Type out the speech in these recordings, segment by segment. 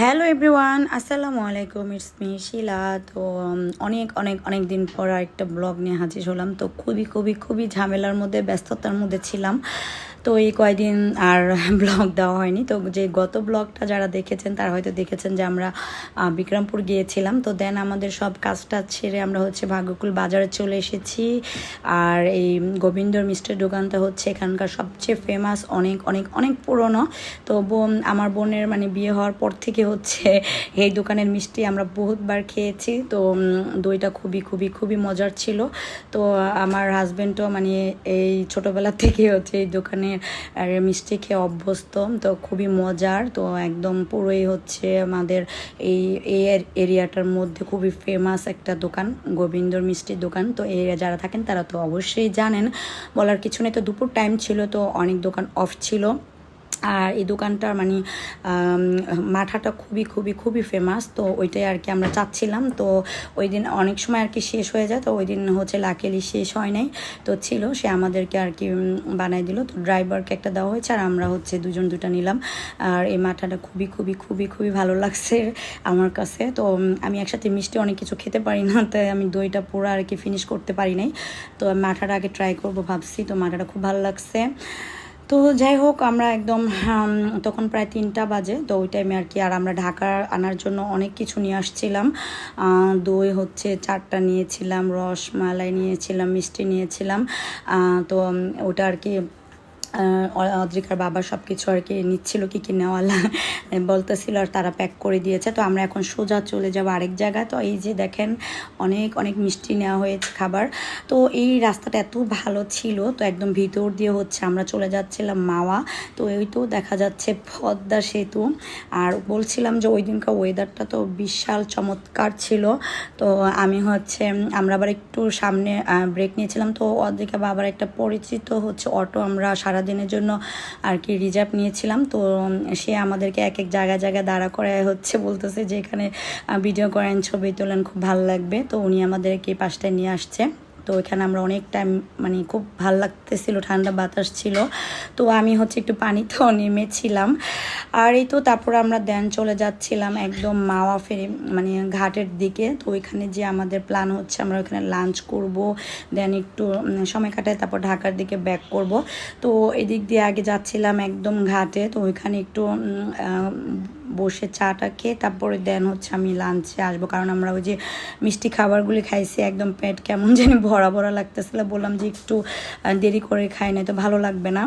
Hello everyone, আসসালামু আলাইকুম, it's me শিলা। তো অনেক অনেক অনেক দিন পর আরেকটা ব্লগ নিয়ে হাজির হলাম। তো খুবই খুবই খুবই ঝামেলার মধ্যে, ব্যস্ততার মধ্যে ছিলাম। তো এই কয়দিন আর ব্লগ দেওয়া হয়নি। তো যে গত ব্লগটা যারা দেখেছেন, তারা হয়তো দেখেছেন যে আমরা বিক্রমপুর গিয়েছিলাম। তো দেন আমাদের সব কাজটা ছেড়ে আমরা হচ্ছে ভাগ্যকুল বাজারে চলে এসেছি। আর এই গোবিন্দর মিষ্টির দোকানটা হচ্ছে এখানকার সবচেয়ে ফেমাস অনেক অনেক অনেক পুরনো। তো বোন, আমার বোনের মানে বিয়ে হওয়ার পর থেকে হচ্ছে এই দোকানের মিষ্টি আমরা বহুতবার খেয়েছি। তো দইটা খুবই খুবই খুবই মজার ছিল। তো, আমার হাজব্যান্ডও মানে এই ছোটোবেলা থেকে হচ্ছে এই দোকানের আর মিষ্টি খেয়ে অভ্যস্ত, তো খুবই মজার। তো একদম পুরোই হচ্ছে আমাদের এই এরিয়াটার মধ্যে খুবই ফেমাস একটা দোকান, গোবিন্দর মিষ্টির দোকান। তো এই যারা থাকেন তারা তো অবশ্যই জানেন। বলার কিছু নেই, তো দুপুর টাইম ছিল, তো অনেক দোকান অফ ছিল। আর এই দোকানটার মানে মাঠাটা খুবই খুবই খুবই ফেমাস তো ওইটাই আর কি আমরা চাচ্ছিলাম। তো ওই দিন অনেক সময় আর কি শেষ হয়ে যায়, তো ওই দিন হচ্ছে লাকেলি শেষ হয় নাই। তো ছিল, সে আমাদেরকে আর কি বানাই দিল। তো ড্রাইভারকে একটা দেওয়া হয়েছে আর আমরা হচ্ছে দুজন দুটা নিলাম। আর এই মাঠাটা খুবই খুবই খুবই খুবই ভালো লাগছে আমার কাছে। তো আমি একসাথে মিষ্টি অনেক কিছু খেতে পারি না তাই আমি দইটা পুরো আর কি ফিনিশ করতে পারি নাই। তো মাঠাটা আগে ট্রাই করব ভাবছি, তো মাঠাটা খুব ভালো লাগছে। তো যাই হোক, আমরা একদম তখন প্রায় তিনটা বাজে। তো ওই টাইমে আর কি, আর আমরা ঢাকা আনার জন্য অনেক কিছু নিয়ে আসছিলাম। দই হচ্ছে চারটা নিয়েছিলাম রসমালাই নিয়েছিলাম, মিষ্টি নিয়েছিলাম। তো ওটা আর কি অদ্রিকার বাবা সব কিছু আর কি নিচ্ছিল, কি কি নেওয়ালা বলতেছিল আর তারা প্যাক করে দিয়েছে। তো আমরা এখন সোজা চলে যাব আরেক জায়গায়। তো এই যে দেখেন, অনেক অনেক মিষ্টি নেওয়া হয়েছে খাবার। তো এই রাস্তাটা এত ভালো ছিল, তো একদম ভিতর দিয়ে হচ্ছে আমরা চলে যাচ্ছিলাম মাওয়া। তো ওই তো দেখা যাচ্ছে পদ্মা সেতু। আর বলছিলাম যে ওই দিনকার ওয়েদারটা তো বিশাল চমৎকার ছিল। তো আমি হচ্ছে, আমরা আবার একটু সামনে ব্রেক নিয়েছিলাম। তো অদ্রিকা বাবার একটা পরিচিত হচ্ছে অটো আমরা সারাদিনের জন্য আর কি রিজার্ভ নিয়েছিলাম। তো সে আমাদেরকে এক এক জায়গায় জায়গায় দাঁড়া করায় হচ্ছে বলতেছে যে এখানে ভিডিও করেন, ছবি তোলেন, খুব ভালো লাগবে। তো উনি আমাদেরকে পাশটায় নিয়ে আসছে। তো এখানে আমরা অনেক টাইম মানে খুব ভালো লাগতেছিল, ঠান্ডা বাতাস ছিল। তো আমি হচ্ছে একটু পানিতেও নেমেছিলাম। আর এই তো তারপর আমরা দেন চলে যাচ্ছিলাম একদম মাওয়া ফেরি মানে ঘাটের দিকে। তো ওইখানে যে আমাদের প্ল্যান হচ্ছে আমরা ওইখানে লাঞ্চ করব দেন একটু সময় কাটায় তারপর ঢাকার দিকে ব্যাক করব। তো এদিক দিয়ে আগে যাচ্ছিলাম একদম ঘাটে। তো ওইখানে একটু বসে চাটা খেয়ে তারপরে দেন হচ্ছে আমি লাঞ্চে আসব। কারণ আমরা ওই যে মিষ্টি খাবারগুলি খাইছি একদম পেট কেমন জানি ভরা ভরা লাগতেছিল। বললাম যে একটু দেরি করে খাই না তো ভালো লাগবে না।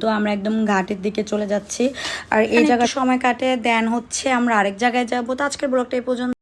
তো আমরা একদম ঘাটের দিকে চলে যাচ্ছি। আর এই জায়গায় সময় কাটে দেন হচ্ছে আমরা আরেক জায়গায় যাব। তো আজকের ব্লগটা এই পর্যন্ত।